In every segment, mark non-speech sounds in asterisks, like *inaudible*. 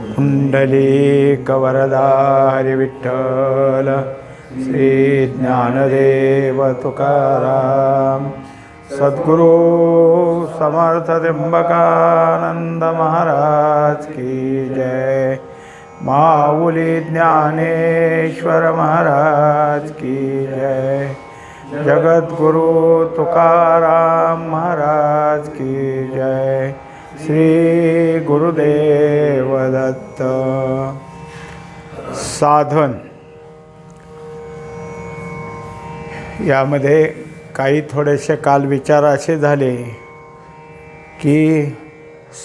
पुंडलीकवरदारि विठ्ठल श्री ज्ञानदेव तुकाराम सद्गुरु समर्थ त्र्यंबकानंद महाराज की जय। माऊली ज्ञानेश्वर महाराज की जय। जगद्गुरु तुकाराम महाराज की जय। श्री गुरुदेव दत्त। साधन। यामध्ये काही थोडेसे काल विचार असे झाले की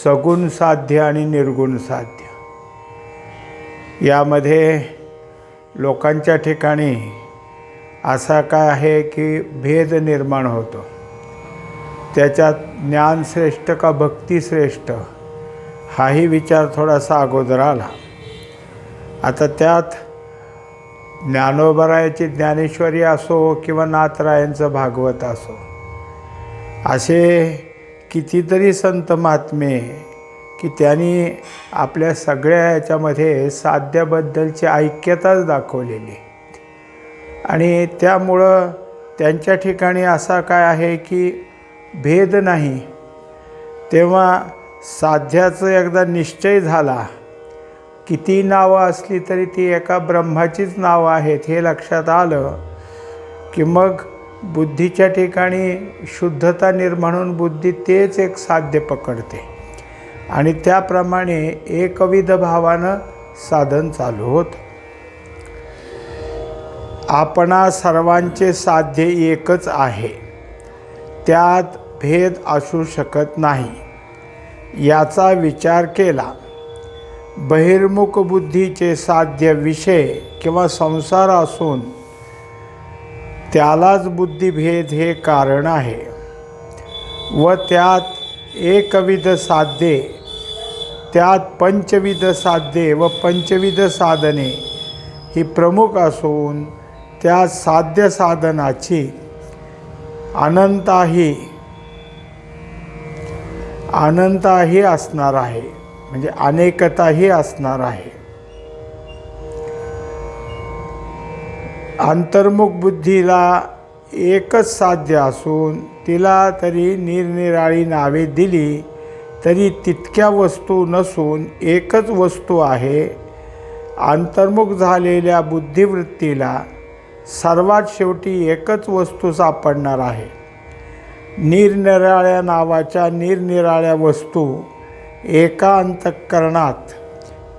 सगुण साध्य आणि निर्गुण साध्य. यामध्ये लोकांच्या ठिकाणी असा काय आहे की भेद निर्माण होतो. त्याच्यात ज्ञान श्रेष्ठ का भक्ती श्रेष्ठ हाही विचार थोडासा अगोदर आला. आता त्यात ज्ञानोबरायाची ज्ञानेश्वरी असो किंवा नाथरायांचं भागवत असो असे कितीतरी संत महात्मे की त्यांनी आपल्या सगळ्या याच्यामध्ये साध्याबद्दलची ऐक्यताच दाखवलेली. आणि त्यामुळं त्यांच्या ठिकाणी असा काय आहे की भेद नाही. तेव्हा साध्याचं एकदा निश्चय झाला. किती नावं असली तरी ती एका ब्रह्माचीच नावं आहेत हे लक्षात आलं की मग बुद्धीच्या ठिकाणी शुद्धता निर्माण बुद्धी तेच एक साध्य पकडते. आणि त्याप्रमाणे एकविध भावानं साधन चालू होतं. आपणा सर्वांचे साध्य एकच आहे. त्यात भेद असू शकत नाही. याचा विचार केला. बहिर्मुख बुद्धीचे साध्य विषय किंवा संसार असून त्यालाच बुद्धिभेद हे कारण आहे. व त्यात एकविध साध्ये त्यात पंचविध साध्ये व पंचविध साधने ही प्रमुख असून त्या साध्य साधनाची अनंताही अनंताही असणार आहे. म्हणजे अनेकताही असणार आहे. अंतर्मुख बुद्धीला एकच साध्य असून तिला तरी निरनिराळी नावे दिली तरी तितक्या वस्तू नसून एकच वस्तू आहे. अंतर्मुख झालेल्या बुद्धिवृत्तीला सर्वात शेवटी एकच वस्तू सापडणार आहे. निरनिराळ्या नावाच्या निरनिराळ्या वस्तू एका अंतःकरणात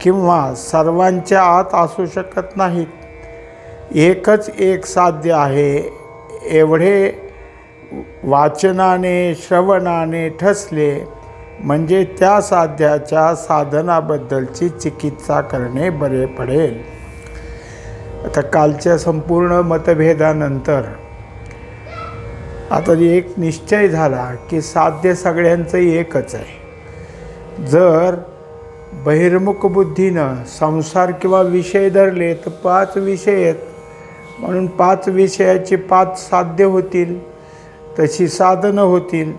किंवा सर्वांच्या आत असू शकत नाहीत. एकच एक साध्य आहे. एवढे वाचनाने श्रवणाने ठसले म्हणजे त्या साध्याच्या साधनाबद्दलची चिकित्सा करणे बरे पडेल. आता कालच्या संपूर्ण मतभेदानंतर आता एक निश्चय झाला की साध्य सगळ्यांचं एकच आहे. जर बहिर्मुख बुद्धीनं संसार किंवा विषय धरले तर पाच विषय आहेत. म्हणून पाच विषयाची पाच साध्य होतील तशी साधनं होतील.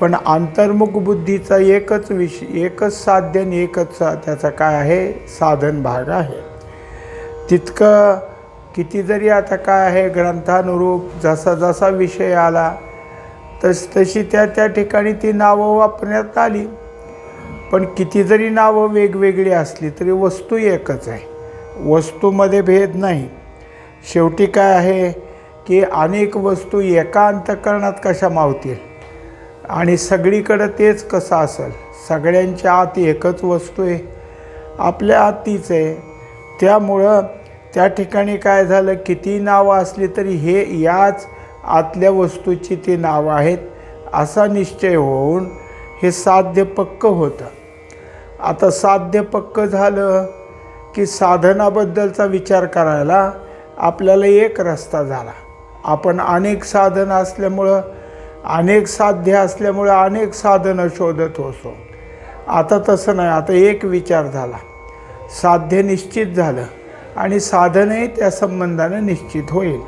पण अंतर्मुख बुद्धीचा एकच विषय एकच साध्य आणि एकच त्याचा काय आहे? साधन भाग आहे. तितकं किती जरी आता काय आहे ग्रंथानुरूप जसा जसा विषय आला तस तशी त्या त्या ठिकाणी ती नावं वापरण्यात आली. पण किती जरी नावं वेगवेगळी असली तरी वस्तू एकच आहे. वस्तूमध्ये भेद नाही. शेवटी काय आहे की अनेक वस्तू एका अंतकरणात कशा मावतील? आणि सगळीकडं तेच कसं असेल? सगळ्यांच्या आत एकच वस्तू आहे. आपल्या आत तीच आहे. त्यामुळं त्या ठिकाणी काय झालं? किती नावं असली तरी हे याच आतल्या वस्तूची ती नावं आहेत असा निश्चय होऊन हे साध्य पक्क होतं. आता साध्य पक्क झालं की साधनाबद्दलचा विचार करायला आपल्याला एक रस्ता झाला. आपण अनेक साधनं असल्यामुळं अनेक साध्य असल्यामुळं अनेक साधनं शोधत होतो. आता तसं नाही आता एक विचार झाला. साध्य निश्चित झालं. आणि साधनही त्या संबंधाने निश्चित होईल.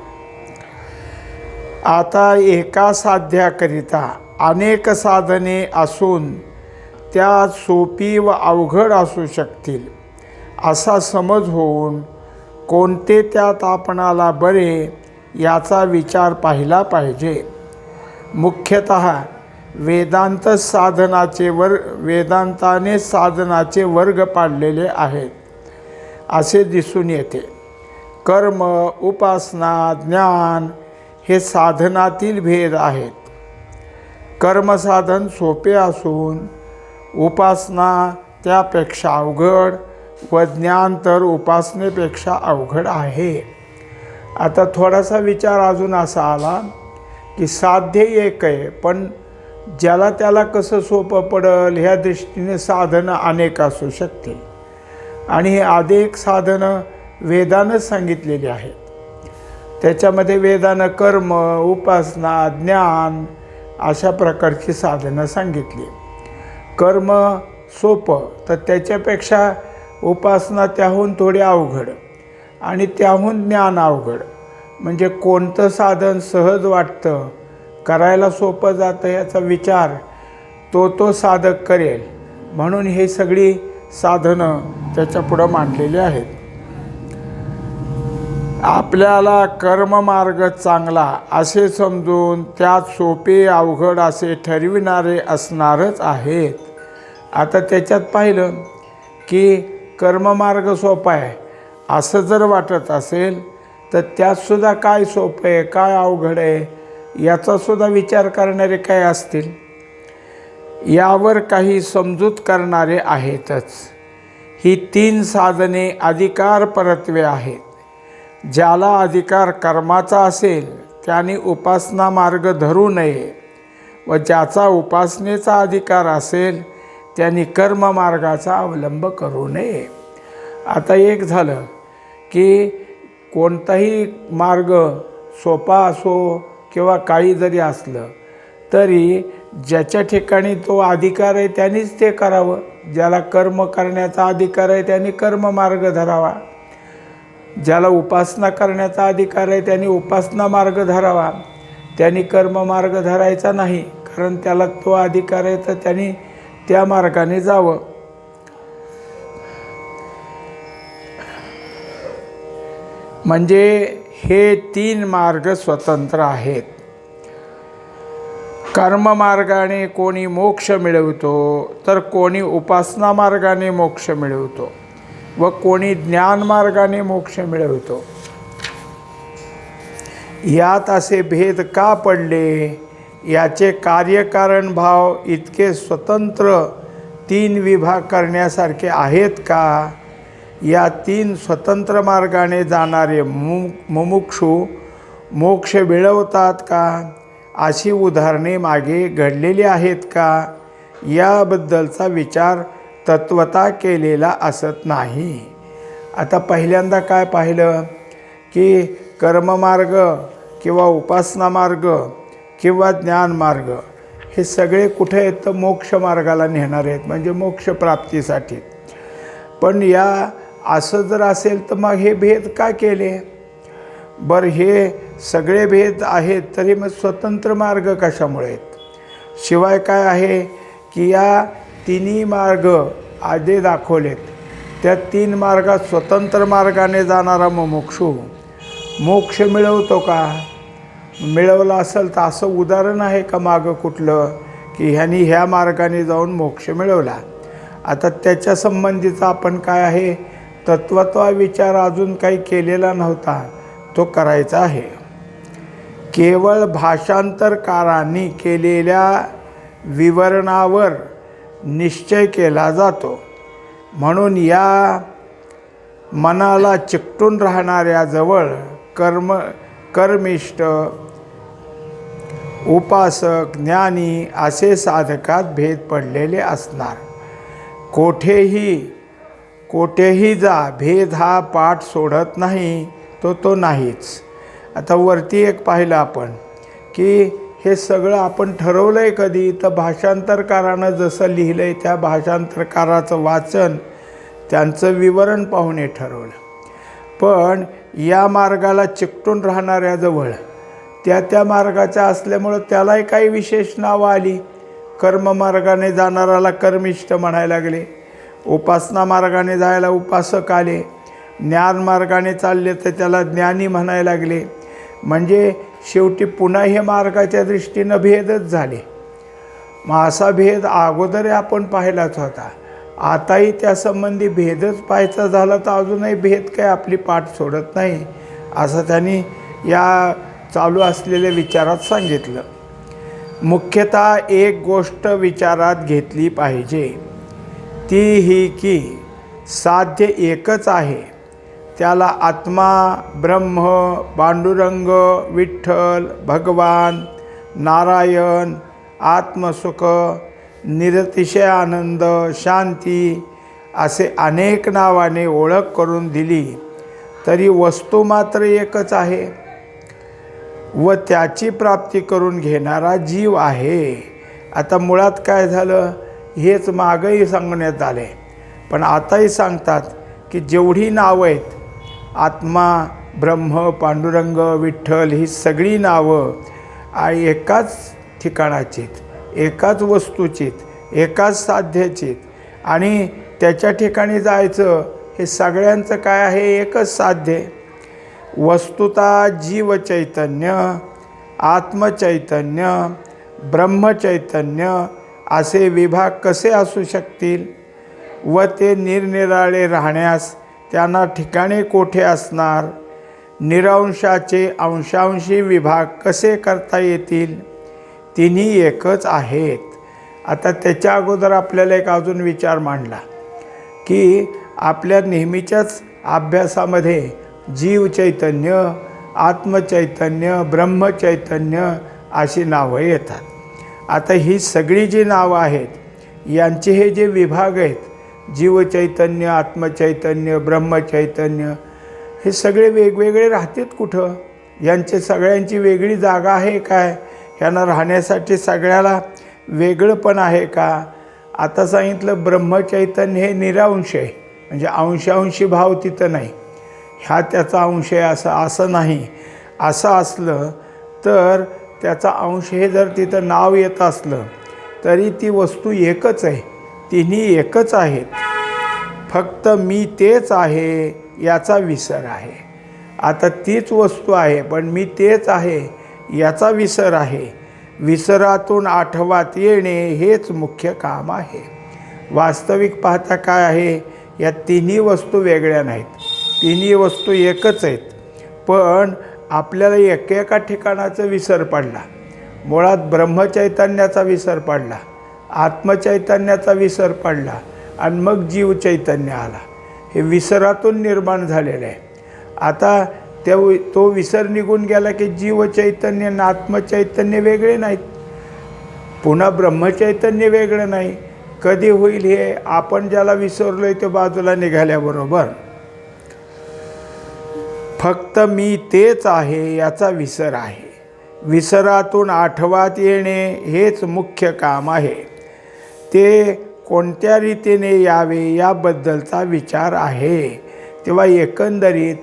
आता एका साध्याकरिता अनेक साधने असून त्या सोपी व अवघड असू शकतील असा समज होऊन कोणते त्यात आपणाला बरे याचा विचार पाहिला पाहिजे. मुख्यतः वेदांत साधनाचे वर वेदांताने साधनाचे वर्ग पाडलेले आहेत. असे दिसून येते. कर्म उपासना ज्ञान हे साधनातील भेद आहेत. कर्मसाधन सोपे असून उपासना त्यापेक्षा अवघड व ज्ञान तर उपासनेपेक्षा अवघड आहे. आता थोडासा विचार अजून असा आला की साध्य एक आहे पण ज्याला त्याला कसं सोपं पडल ह्या दृष्टीने साधनं अनेक असू शकतील. आणि हे अनेक साधनं वेदानंच सांगितलेली आहेत. त्याच्यामध्ये वेदानं कर्म उपासना ज्ञान अशा प्रकारची साधनं सांगितली. कर्म सोपं तर त्याच्यापेक्षा उपासना त्याहून थोडी अवघड आणि त्याहून ज्ञान अवघड. म्हणजे कोणतं साधन सहज वाटतं करायला सोपं जातं याचा विचार तो तो साधक करेल. म्हणून हे सगळी साधनं त्याच्यापुढं मांडलेली आहेत. आपल्याला कर्ममार्ग चांगला असे समजून त्यात सोपे अवघड असे ठरविणारे असणारच आहेत. आता त्याच्यात पाहिलं की कर्ममार्ग सोपा आहे. असं जर वाटत असेल तर त्यातसुद्धा काय सोपं आहे काय अवघड आहे याचासुद्धा विचार करणारे काय असतील? यावर काही समजूत करणारे आहेतच. ही तीन साधने अधिकार परत्वे आहेत. ज्याला अधिकार कर्माचा असेल त्याने उपासना मार्ग धरू नये व ज्याचा उपासनेचा अधिकार असेल त्यांनी कर्ममार्गाचा अवलंब करू नये. आता एक झालं की कोणताही मार्ग सोपा असो किंवा काही जरी असलं तरी ज्याच्या ठिकाणी तो अधिकार आहे त्यांनीच ते करावं. ज्याला कर्म करण्याचा अधिकार आहे त्यांनी कर्ममार्ग धरावा. ज्याला उपासना करण्याचा अधिकार आहे त्यांनी उपासना मार्ग धरावा. त्यांनी कर्ममार्ग धरायचा नाही कारण त्याला तो अधिकार आहे तर त्यांनी त्या मार्गाने जावं. म्हणजे हे तीन मार्ग स्वतंत्र आहेत. कर्ममार्गाने कोणी मोक्ष मिळवतो तर कोणी उपासना मार्गाने मोक्ष मिळवतो व कोणी ज्ञानमार्गाने मोक्ष मिळवतो. यात असे भेद का पडले? याचे कार्यकारण भाव इतके स्वतंत्र तीन विभाग करण्यासारखे आहेत का? या तीन स्वतंत्र मार्गाने जाणारे मु मुमुक्षू मोक्ष मिळवतात का? अशी उदाहरणे मागे घडलेली आहेत का? याबद्दलचा विचार तत्वता केलेला असत नाही. आता पहिल्यांदा काय पाहिलं? की कर्ममार्ग किंवा उपासना मार्ग किंवा ज्ञानमार्ग हे सगळे कुठे आहेत? तर मोक्ष मार्गाला नेणार आहेत म्हणजे मोक्षप्राप्तीसाठी पण या असं जर असेल तर मग हे भेद का केले? बरं हे सगळे भेद आहेत तरी मग स्वतंत्र मार्ग कशामुळे आहेत? शिवाय काय आहे की या तिन्ही मार्ग आधी दाखवलेत. त्या तीन मार्गात स्वतंत्र मार्गाने जाणारा मुमुक्षू मोक्ष मिळवतो का? मिळवला असेल तर असं उदाहरण आहे का मागं कुठलं? की ह्यानी ह्या मार्गाने जाऊन मोक्ष मिळवला. आता त्याच्या संबंधीचा आपण काय आहे? तत्वत्वा विचार अजून काही केलेला नव्हता. तो करायचा आहे. केवळ भाषांतरकारांनी केलेल्या विवरणावर निश्चय केला जातो. म्हणून या मनाला चिकटून राहणाऱ्याजवळ कर्म कर्मिष्ट उपासक ज्ञानी असे साधकात भेद पडलेले असणार. कोठेही कोठेही जा भेद हा पाठ सोडत नाही. तो तो नाहीच. आता वरती एक पाहिलं आपण की हे सगळं आपण ठरवलं आहे कधी? तर भाषांतरकारानं जसं लिहिलं आहे त्या भाषांतरकाराचं वाचन त्यांचं विवरण पाहून हे ठरवलं. पण या मार्गाला चिकटून राहणाऱ्याजवळ त्या त्या मार्गाच्या असल्यामुळं त्यालाही काही विशेष नावं आली. कर्ममार्गाने जाणाराला कर्मिष्ठ म्हणायला लागले. उपासना मार्गाने जायला उपासक आले. ज्ञानमार्गाने चालले तर त्याला ज्ञानी म्हणायला लागले. म्हणजे शेवटी पुन्हा हे मार्गाच्या दृष्टीनं भेदच झाले. मग असा भेद अगोदरही आपण पाहिलाच होता. आताही त्यासंबंधी भेदच पाहायचा झाला तर अजूनही भेद काय आपली पाठ सोडत नाही असं त्यांनी या चालू असलेल्या विचारात सांगितलं. मुख्यतः एक गोष्ट विचारात घेतली पाहिजे. ती ही की साध्य एकच आहे. त्याला आत्मा ब्रह्म पांडुरंग विठ्ठल भगवान नारायण आत्मसुख निरतिशय आनंद शांती असे अनेक नावाने ओळख करून दिली. तरी वस्तू मात्र एकच आहे व त्याची प्राप्ती करून घेणारा जीव आहे. आता मुळात काय झालं? हेच मागंही सांगण्यात आले. पण आताही सांगतात की जेवढी नावं आहेत आत्मा ब्रह्म पांडुरंग विठ्ठल ही सगळी नावं आ- एकाच ठिकाणाचीत एकाच वस्तूचीत एकाच साध्याचीत. आणि त्याच्या ठिकाणी जायचं हे सगळ्यांचं काय आहे? एकच साध्य. वस्तुता वस्तुता जीवचैतन्य आत्मचैतन्य ब्रह्मचैतन्य असे विभाग कसे असू शकतील? व ते निरनिराळे राहण्यास त्यांना ठिकाणे कोठे असणार? निरंशाचे अंशांशी विभाग कसे करता येतील? तिन्ही एकच आहेत. आता त्याच्या अगोदर आपल्याला एक अजून विचार मांडला की आपल्या नेहमीच्याच अभ्यासामध्ये जीव चैतन्य आत्मचैतन्य ब्रह्मचैतन्य अशी नावं येतात. आता ही सगळी जी नावं आहेत यांचे हे जे विभाग आहेत जीवचैतन्य आत्मचैतन्य ब्रह्मचैतन्य हे सगळे वेगवेगळे राहतात कुठं? यांचे सगळ्यांची वेगळी जागा आहे काय? यांना राहण्यासाठी सगळ्याला वेगळं पण आहे का? आता सांगितलं ब्रह्मचैतन्य हे निरांश आहे. म्हणजे अंशांशी भाव तिथं नाही. ह्या त्याचा अंश आहे असं असं नाही. असं असलं तर त्याचा अंश हे जर तिथं नाव येत असलं तरी ती वस्तू एकच आहे. तिन्ही एकच आहेत. फक्त मी तेच आहे याचा विसर आहे. आता तीच वस्तू आहे पण मी तेच आहे याचा विसर आहे. विसरातून आठवात येणे हेच मुख्य काम आहे. वास्तविक पाहता काय आहे? या तिन्ही वस्तू वेगळ्या नाहीत. तिन्ही वस्तू एकच आहेत. पण आपल्याला एकेका ठिकाणाचा विसर पडला. मुळात ब्रह्मचैतन्याचा विसर पडला. आत्मचैतन्याचा विसर पडला आणि मग जीव चैतन्य आला. हे विसरातून निर्माण झालेलं आहे. आता त्या तो विसर निघून गेला की जीव चैतन्य आणि आत्मचैतन्य वेगळे नाहीत. पुन्हा ब्रह्मचैतन्य वेगळं नाही. कधी होईल हे आपण ज्याला विसरलो आहे ते बाजूला निघाल्याबरोबर. फक्त मी तेच आहे याचा विसर आहे. विसरातून आठवात येणे हेच मुख्य काम आहे. ते कोणत्या रीतीने यावे याबद्दलचा विचार आहे. तेव्हा एकंदरीत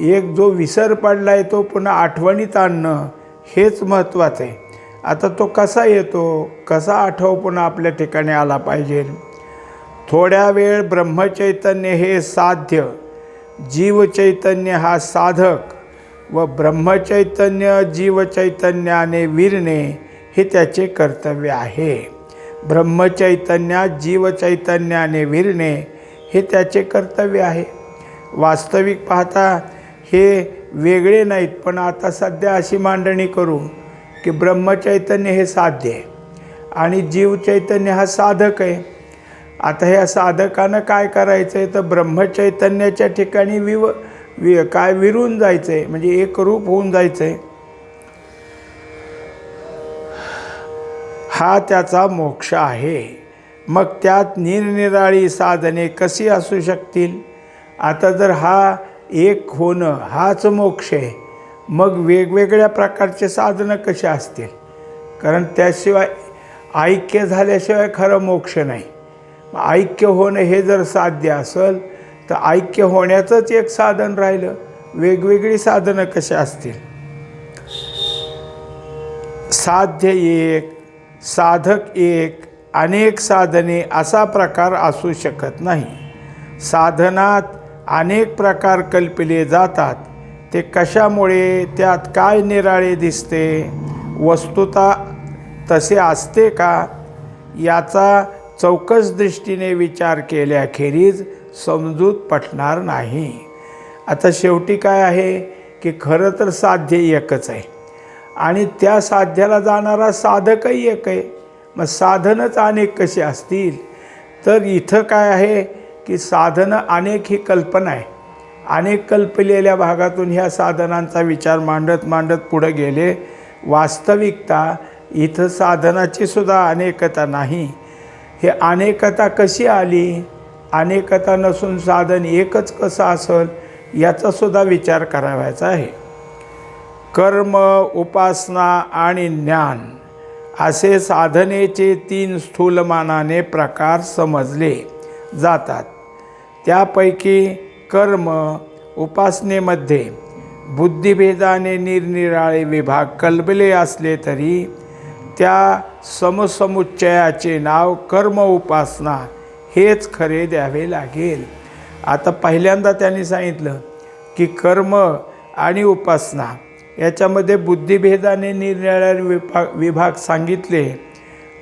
एक जो विसर पडला आहे तो पुन्हा आठवणीत आणणं हेच महत्त्वाचं आहे. आता तो कसा येतो कसा आठव पुन्हा आपल्या ठिकाणी आला पाहिजे? थोड्या वेळ ब्रह्मचैतन्य हे साध्य जीवचैतन्य हा साधक व ब्रह्मचैतन्य जीवचैतन्याने विरणे हे त्याचे कर्तव्य आहे. ब्रह्मचैतन्यात जीवचैतन्याने विरणे हे त्याचे कर्तव्य आहे. वास्तविक पाहता हे वेगळे नाहीत पण आता सध्या अशी मांडणी करू की ब्रह्मचैतन्य हे साध्य आहे आणि जीवचैतन्य हा साधक आहे. आता ह्या साधकानं काय करायचं आहे तर ब्रह्मचैतन्याच्या ठिकाणी विव वि काय विरून जायचं आहे म्हणजे एक रूप होऊन जायचं आहे हा त्याचा मोक्ष आहे. मग त्यात निरनिराळी साधने कशी असू शकतील? आता जर हा एक होणं हाच मोक्ष आहे मग वेगवेगळ्या प्रकारचे साधनं कशी असतील? कारण त्याशिवाय ऐक्य झाल्याशिवाय खरं मोक्ष नाही. ऐक्य होणं हे जर साध्य असेल तर ऐक्य होण्याचंच एक साधन राहिलं. वेगवेगळी साधनं कशी असतील? साध्य एक साधक एक अनेक साधने असा प्रकार असू शकत नाही. साधनात अनेक प्रकार कल्पिले जातात. ते कशामुळे त्यात काय निराळे दिसते? वस्तुता तसे असते का? याचा चौकस दृष्टीने विचार केल्याखेरीज समजूत पटणार नाही. आता शेवटी काय आहे? की खरं तर साध्य एकच आहे. आणि त्या साध्याला जाणारा साधकही एक आहे. मग साधनच अनेक कशी असतील? तर इथं काय आहे की साधनं अनेक ही कल्पना आहे. अनेक कल्पलेल्या भागातून ह्या साधनांचा विचार मांडत मांडत पुढे गेले. वास्तविकता इथं साधनाची सुद्धा अनेकता नाही. हे अनेकता कशी आली? अनेकता नसून साधन एकच कसं असेल? याचासुद्धा विचार करावायचा आहे. कर्म उपासना आणि ज्ञान असे साधनेचे तीन स्थूलमानाने प्रकार समजले जातात. त्यापैकी कर्म उपासनेमध्ये बुद्धिभेदाने निरनिराळे विभाग कल्पले असले तरी त्या समसमुच्चयाचे नाव कर्म उपासना हेच खरे द्यावे लागेल. आता पहिल्यांदा त्यांनी सांगितलं की कर्म आणि उपासना याच्यामध्ये बुद्धिभेदाने निरनिराळे विभाग विभाग सांगितले.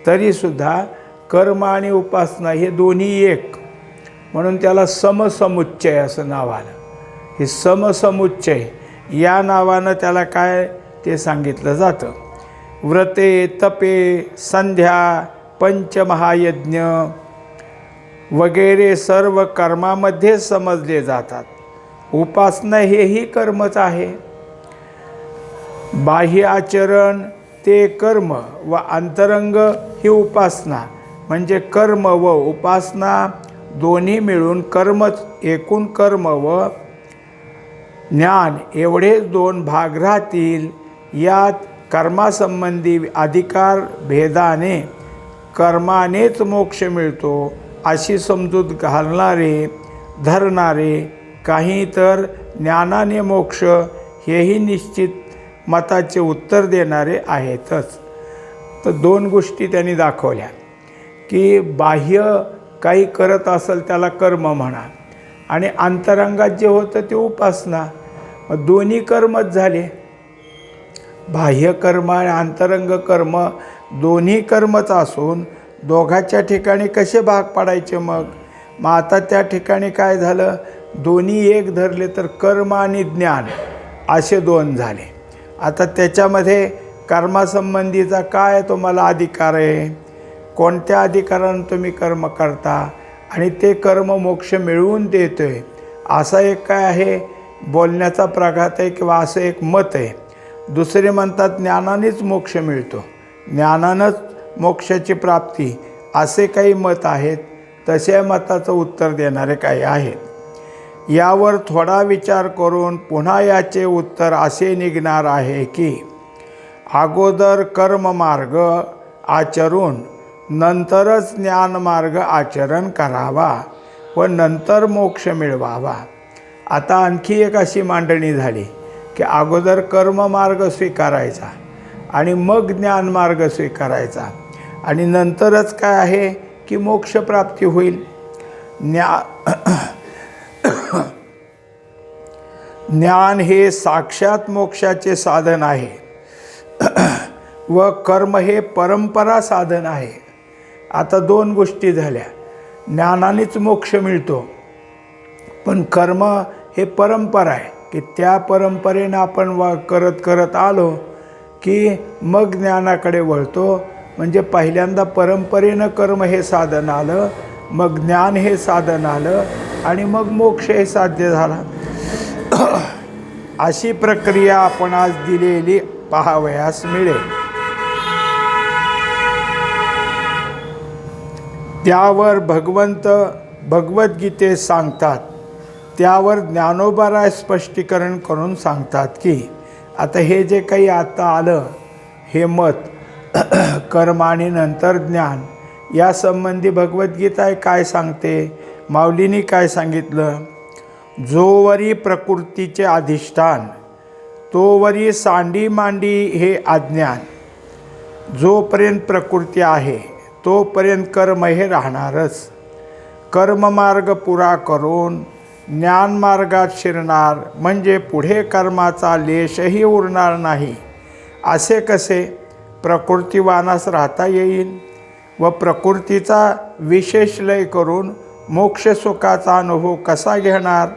तरीसुद्धा कर्म आणि उपासना हे दोन्ही एक. म्हणून त्याला समसमुच्चय असं नाव आलं. हे समसमुच्चय या नावानं त्याला काय ते सांगितलं जातं? व्रते तपे संध्या पंचमहायज्ञ वगैरे सर्व कर्मामध्ये समजले जातात. उपासना हेही कर्मच आहे. बाह्य आचरण ते कर्म व अंतरंग ही उपासना. म्हणजे कर्म व उपासना दोन्ही मिळून कर्मच एकूण कर्म व ज्ञान एवढेच दोन भाग राहतील. यात कर्मासंबंधी अधिकार भेदाने कर्मानेच मोक्ष मिळतो अशी समजूत घालणारे धरणारे काही तर ज्ञानाने मोक्ष हेही निश्चित मताचे उत्तर देणारे आहेतच. तर दोन गोष्टी त्यांनी दाखवल्या की बाह्य काही करत असेल त्याला कर्म म्हणा आणि अंतरंगात जे होतं ते उपासना. मग दोन्ही कर्मच झाले. बाह्य कर्म आणि अंतरंग कर्म दोन्ही कर्मच असून दोघाच्या ठिकाणी कसे भाग पाडायचे मग? मग आता त्या ठिकाणी काय झालं? दोन्ही एक धरले तर कर्म आणि ज्ञान असे दोन झाले. आता त्याच्यामध्ये कर्मासंबंधीचा काय तुम्हाला अधिकार आहे? कोणत्या अधिकारानं तुम्ही कर्म करता? आणि ते कर्म मोक्ष मिळवून देतो आहे असा एक काय आहे? बोलण्याचा प्रघात आहे किंवा असं एक मत आहे. दुसरे म्हणतात ज्ञानानेच मोक्ष मिळतो. ज्ञानानंच मोक्षाची प्राप्ती असे काही मत आहेत. तशा मताचं उत्तर देणारे काही आहेत. यावर थोडा विचार करून पुन्हा याचे उत्तर असे निघणार आहे की अगोदर कर्ममार्ग आचरून नंतरच ज्ञानमार्ग आचरण करावा व नंतर मोक्ष मिळवावा. आता आणखी एक अशी मांडणी झाली की अगोदर कर्ममार्ग स्वीकारायचा आणि मग ज्ञानमार्ग स्वीकारायचा. आणि नंतरच काय आहे की मोक्षप्राप्ती होईल? ज्ञा ज्ञान हे साक्षात मोक्षाचे साधन आहे. *clears throat* व कर्म हे परंपरा साधन आहे. आता दोन गोष्टी झाल्या. ज्ञानानेच मोक्ष मिळतो. पण कर्म हे परंपरा आहे. की त्या परंपरेनं आपण वा करत करत आलो की मग ज्ञानाकडे वळतो. म्हणजे पहिल्यांदा परंपरेनं कर्म हे साधन आलं मग ज्ञान हे साधन आलं आणि मग मोक्ष हे साध्य झाला. *coughs* अशी प्रक्रिया आपण आज दिलेली पाहावयास मिळेल. त्यावर भगवंत भगवद्गीते सांगतात. त्यावर ज्ञानोबाराय स्पष्टीकरण करून सांगतात की आता हे जे काही आता आलं हे मत *coughs* कर्म आणि नंतर ज्ञान यासंबंधी भगवद्गीता काय सांगते? माऊलीनी काय सांगितलं? जोवरी प्रकृतीचे अधिष्ठान तोवरी सांडी मांडी हे अज्ञान. जोपर्यंत प्रकृती आहे तोपर्यंत कर्म हे राहणारच. कर्ममार्ग पुरा करून ज्ञानमार्गात शिरणार म्हणजे पुढे कर्माचा लेशही उरणार नाही. असे कसे? प्रकृतीवानास राहता येईल व प्रकृतीचा विशेष लय करून मोक्षसुखाचा अनुभव कसा घेणार?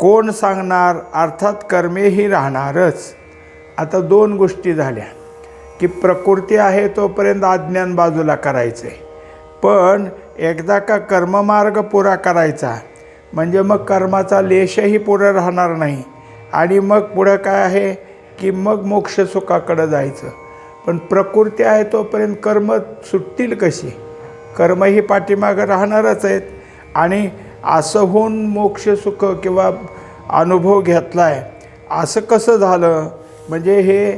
कोण सांगणार? अर्थात कर्मेही राहणारच. आता दोन गोष्टी झाल्या. की प्रकृती आहे तोपर्यंत अज्ञान बाजूला करायचं. आहे पण एकदा का कर्ममार्ग पुरा करायचा म्हणजे मग कर्माचा लेशही पुढं राहणार नाही. आणि मग पुढं काय आहे? की मग मोक्षसुखाकडं जायचं. पण प्रकृती आहे तोपर्यंत कर्म सुटतील कशी? कर्म ही पाठीमागं राहणारच आहेत. आणि असं होऊन मोक्षसुख किंवा अनुभव घेतला आहे असं कसं झालं? म्हणजे हे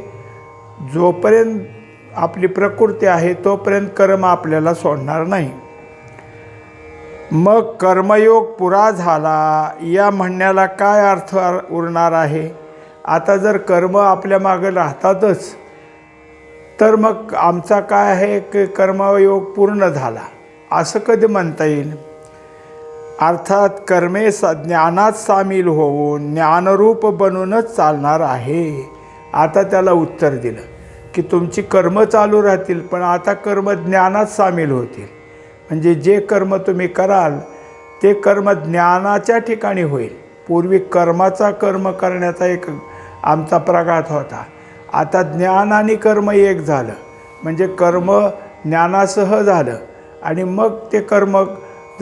जोपर्यंत आपली प्रकृती आहे तोपर्यंत कर्म आपल्याला सोडणार नाही. मग कर्मयोग पुरा झाला या म्हणण्याला काय अर्थ उरणार आहे? आता जर कर्म आपल्या मागे राहतातच तर मग आमचा काय आहे की कर्मयोग पूर्ण झाला? असं कधी म्हणता येईल? अर्थात कर्मे स ज्ञानात सामील होऊन ज्ञानरूप बनूनच चालणार आहे. आता त्याला उत्तर दिलं की तुमची कर्म चालू राहतील पण आता कर्म ज्ञानात सामील होतील. म्हणजे जे कर्म तुम्ही कराल ते कर्म ज्ञानाच्या ठिकाणी होईल. पूर्वी कर्माचा कर्म करण्याचा एक आमचा प्रघात होता. आता ज्ञान आणि कर्म एक झालं. म्हणजे कर्म ज्ञानासह झालं. आणि मग ते कर्म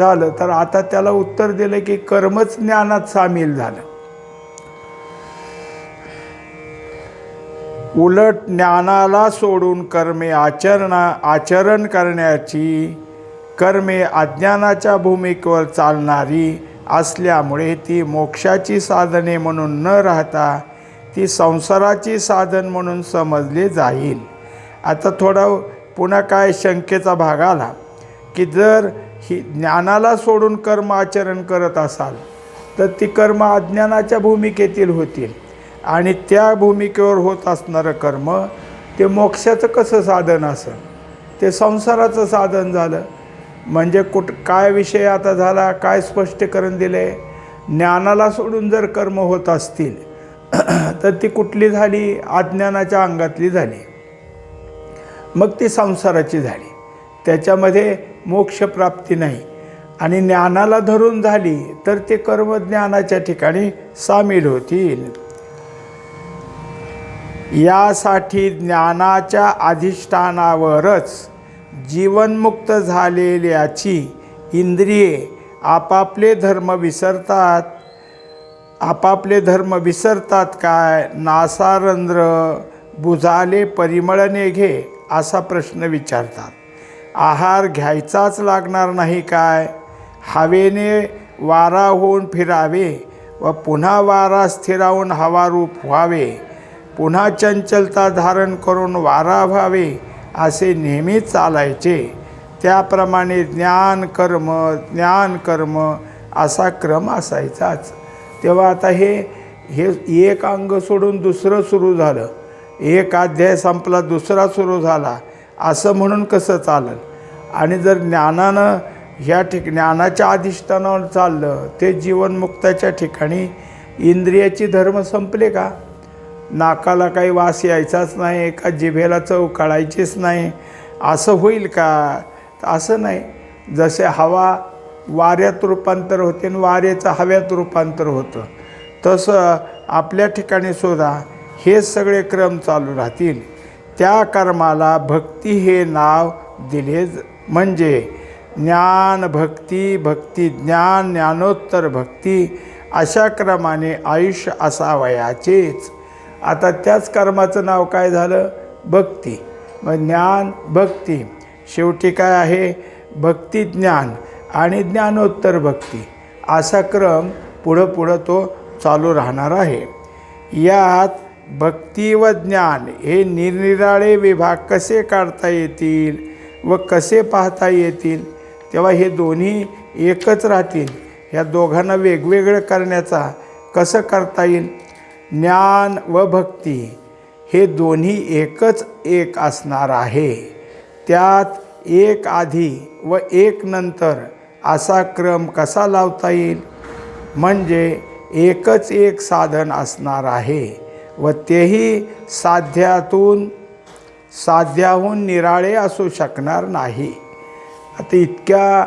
झालं तर आता त्याला उत्तर दिलं की कर्मच ज्ञानात सामील झालं. उलट ज्ञानाला सोडून कर्मे आचरणा आचरण करण्याची कर्मे अज्ञानाच्या भूमिकेवर चालणारी असल्यामुळे ती मोक्षाची साधने म्हणून न राहता ती संसाराची साधन म्हणून समजली जाईल. आता थोडा पुन्हा काय शंकेचा भाग आला की जर ही ज्ञानाला सोडून कर्म आचरण करत असाल तर ती कर्म अज्ञानाच्या भूमिकेतील होतील. आणि त्या भूमिकेवर होत असणारं कर्म ते मोक्षाचं कसं साधन असं ते संसाराचं साधन झालं. म्हणजे कुठ काय विषय आता झाला? काय स्पष्टीकरण दिले ज्ञानाला सोडून जर कर्म होत असतील *clears throat* तर ती कुठली झाली? अज्ञानाच्या अंगातली झाली. मग ती संसाराची झाली. त्याच्यामध्ये मोक्षप्राप्ती नाही. आणि ज्ञानाला धरून झाली तर ते कर्म ज्ञानाच्या ठिकाणी सामील होतील. यासाठी ज्ञानाच्या अधिष्ठानावरच जीवनमुक्त झालेल्याची इंद्रिये आपापले धर्म विसरतात. आपापले धर्म विसरतात काय? नासारंध्र बुजाले परिमळने घे असा प्रश्न विचारतात. आहार घ्यायचाच लागणार नाही काय? हवेने वारा होऊन फिरावे व पुन्हा वारा स्थिरावून हवारूप व्हावे. पुन्हा चंचलता धारण करून वारा व्हावे असे नेहमीच चालायचे. त्याप्रमाणे ज्ञान कर्म ज्ञान कर्म असा क्रम असायचाच. तेव्हा आता हे हे एक अंग सोडून दुसरं सुरू झालं. एक अध्याय संपला दुसरा सुरू झाला. असं म्हणून कसं चालेल? आणि जर ज्ञानानं ह्या ठिक ज्ञानाच्या अधिष्ठानावर चाललं ते जीवनमुक्ताच्या ठिकाणी इंद्रियाची धर्म संपले का? नाकाला काही वास यायचाच नाही का जिभेला चव कळायचीच नाही. असं होईल का? असं नाही. जसे हवा वाऱ्यात रूपांतर होते आणि वाऱ्याचं हव्यात रूपांतर होतं तसं आपल्या ठिकाणी सुद्धा हे सगळे क्रम चालू राहतील. त्या कर्माला भक्ती हे नाव दिले म्हणजे ज्ञान भक्ती भक्ती ज्ञान ज्ञानोत्तर भक्ती अशा क्रमाने आयुष्य असावयाचेच. आता त्याच कर्माचं नाव काय झालं? भक्ती. मग ज्ञान भक्ती. शेवटी काय आहे? भक्ती ज्ञान आणि ज्ञानोत्तर भक्ती. असा क्रम पुढं पुढं तो चालू राहणार आहे. यात भक्ती व ज्ञान हे निरनिराळे विभाग कसे काढता येतील? व कसे पाहता येतील? तेव्हा हे दोन्ही एकच राहतील. ह्या दोघांना वेगवेगळं करण्याचा कसं करता येईल? ज्ञान व भक्ती हे दोन्ही एकच एक असणार आहे. त्यात एक आधी व एक नंतर असा क्रम कसा लावता येईल? म्हणजे एकच एक साधन असणार आहे व तेही साध्यातून साध्याहून निराळे असू शकणार नाही. आता इतक्या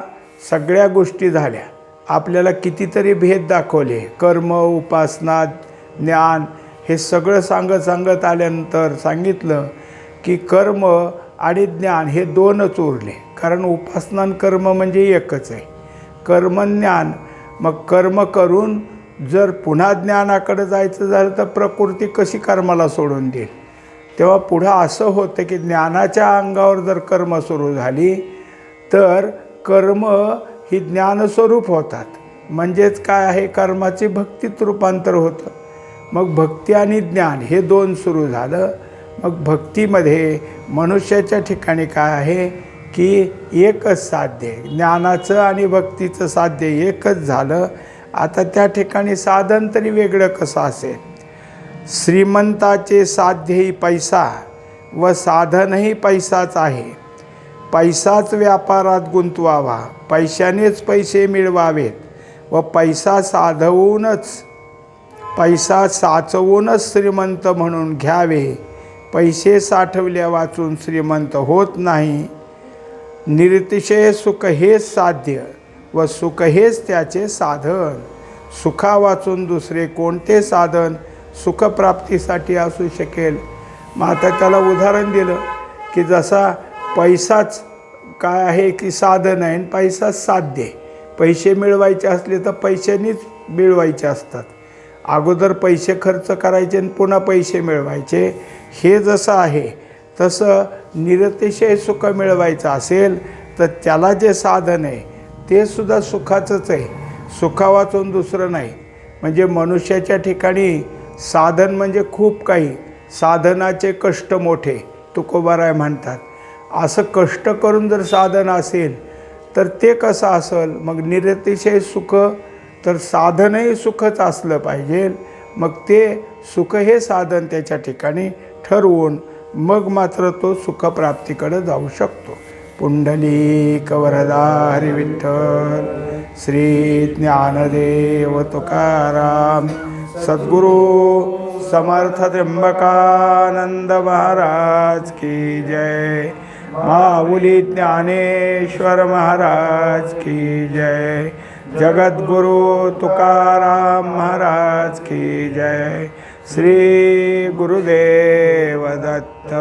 सगळ्या गोष्टी झाल्या. आपल्याला कितीतरी भेद दाखवले. कर्म उपासना ज्ञान हे सगळं सांगत सांगत आल्यानंतर सांगितलं की कर्म आणि ज्ञान हे दोनच उरले. कारण उपासना कर्म म्हणजे एकच आहे. कर्मज्ञान मग कर्म करून जर पुन्हा ज्ञानाकडे जायचं झालं तर प्रकृती कशी कर्माला सोडून देईल? तेव्हा पुढं असं होतं की ज्ञानाच्या अंगावर जर कर्म सुरू झाली तर कर्म ही ज्ञानस्वरूप होतात. म्हणजेच काय आहे? कर्माची भक्तीत रूपांतर होतं. मग भक्ती आणि ज्ञान हे दोन सुरू झालं. मग भक्तीमध्ये मनुष्याच्या ठिकाणी काय आहे? की एकच साध्य ज्ञानाचं आणि भक्तीचं साध्य एकच झालं. आता त्या ठिकाणी साधन तरी वेगळं कसं असेल? श्रीमंताचे साध्यही पैसा व साधनही पैसाच आहे. पैसाच व्यापारात गुंतवावा पैशानेच पैसे मिळवावेत व पैसा साधवूनच पैसा साचवूनच श्रीमंत म्हणून घ्यावे. पैसे साठवल्या वाचून श्रीमंत होत नाही. निरतिशय सुख हेच साध्य व सुख हेच त्याचे साधन. सुखा वाचून दुसरे कोणते साधन? सुखप्राप्तीसाठी असू शकेल. मग आता त्याला उदाहरण दिलं की जसा पैसाच काय आहे की साधन आहे आणि पैसाच साध्य आहे. पैसे मिळवायचे असले तर पैशानीच मिळवायचे असतात. अगोदर पैसे खर्च करायचे आणि पुन्हा पैसे मिळवायचे. हे जसं आहे तसं निरतिशय सुख मिळवायचं असेल तर त्याला जे साधन आहे ते सुद्धा सुखाचंच आहे. सुखा वाचून दुसरं नाही. म्हणजे मनुष्याच्या ठिकाणी साधन म्हणजे खूप काही. साधनाचे कष्ट मोठे तुकोबाराय म्हणतात. असं कष्ट करून जर साधन असेल तर ते कसं असेल? मग निरतिशय सुख तर साधनही सुखच असलं पाहिजे. मग ते सुख हे साधन त्याच्या ठिकाणी ठरवून मग मात्र तो सुखप्राप्तीकडे जाऊ शकतो. पुंडलिक वरदा हरिविठ्ठल श्री ज्ञानदेव तुकाराम सद्गुरू समर्थ त्र्यंबकानंद महाराज की जय। माऊली ज्ञानेश्वर महाराज की जय। जगद्गुरु तुकाराम महाराज की जय। श्री गुरुदेव दत्त।